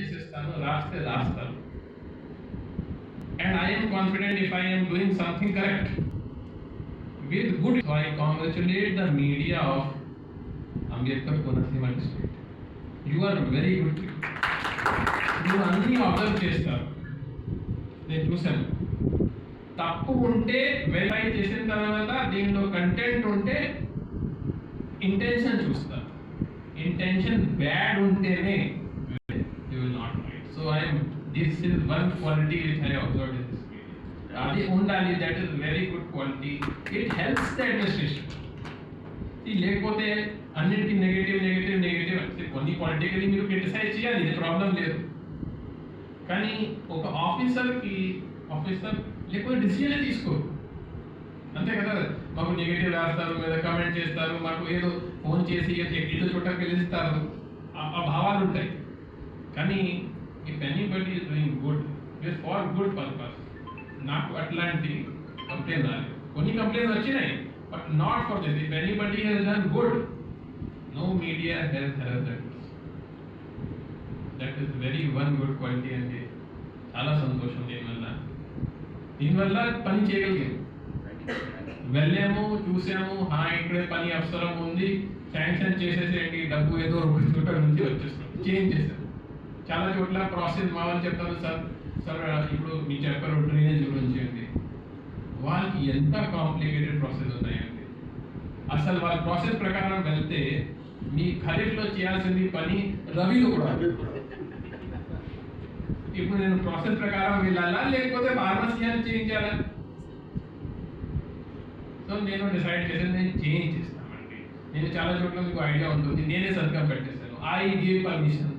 చేసేస్తాను రాస్తే రాస్తాను and I'm confident if I'm doing something correct with good so I congratulate the media of Ambedkar Konaseema district you are very good నువ్వు అన్నీ observe చేస్తారు నేను చూశాను తప్పు ఉంటే వెరిఫై చేసిన తర్వాత దీనిలో కంటెంట్ ఉంటే ఇంటెన్షన్ చూస్తారు ఇంటెన్షన్ బ్యాడ్ ఉంటేనే you will not right so I'm this is one quality which I observe in అది ఉండాలి that is very good quality it helps the administration లేకపోతే అన్నిటికీ నెగిటివ్ నెగిటివ్ నెగిటివ్ కొన్ని పొలిటికలీ మీరు criticise చేయాలి ఇది ప్రాబ్లం లేదు. కానీ ఒక ఆఫీసర్కి ఆఫీసర్ లేకపోతే డిసిజన్ తీసుకోరు. అంతే కదా? మాకు నెగిటివ్ రాస్తారు లేదా కమెంట్ చేస్తారు మాకు ఏదో ఫోన్ చేసి ఇల్లు చుట్ట పిలుస్తారు. ఆ భావాలు ఉంటాయి కానీ if anybody is doing good is for good purpose నాకు అట్లాంటి కంప్లైంట్ రాలేదు. కొన్ని కంప్లైంట్స్ వచ్చినాయి but not for this if anybody has done good no media has has that is very one good quality అండి. చాలా సంతోషం దీనివల్ల. దీనివల్ల పని చేయగలిగాము వెళ్ళాము చూసాము హా ఇక్కడే పని అవసరం ఉంది. శాంక్షన్ చేసేసేయండి డబ్బు ఏదో ఒక చోట నుంచి వచ్చేస్తాం చేంజ్ చేసాం. చాలా చోట్ల ప్రాసెస్ మా వాళ్ళు చెప్తారు సార్. సార్ ఇప్పుడు మీరు చెప్పారు డ్రైనేజ్ గురించి అండి. వాళ్ళకి ఎంత కాంప్లికేటెడ్ ప్రాసెస్ ఉన్నాయండి? అసలు వాళ్ళ ప్రాసెస్ ప్రకారం వెళ్తే మీ ఖరీఫ్లో చేయాల్సింది పని రవిలో కూడా. ఇప్పుడు నేను ప్రాసెస్ ప్రకారం వెళ్ళాలా? లేకపోతే ఫార్మసీ అని చేయించాలా సో నేను డిసైడ్ చేసాను నేను చేంజ్ చేస్తానండి. నేను చాలా చోట్ల మీకు ఐడియా ఉంటుంది. నేనే సంతకం పెట్టేశాను. I give permission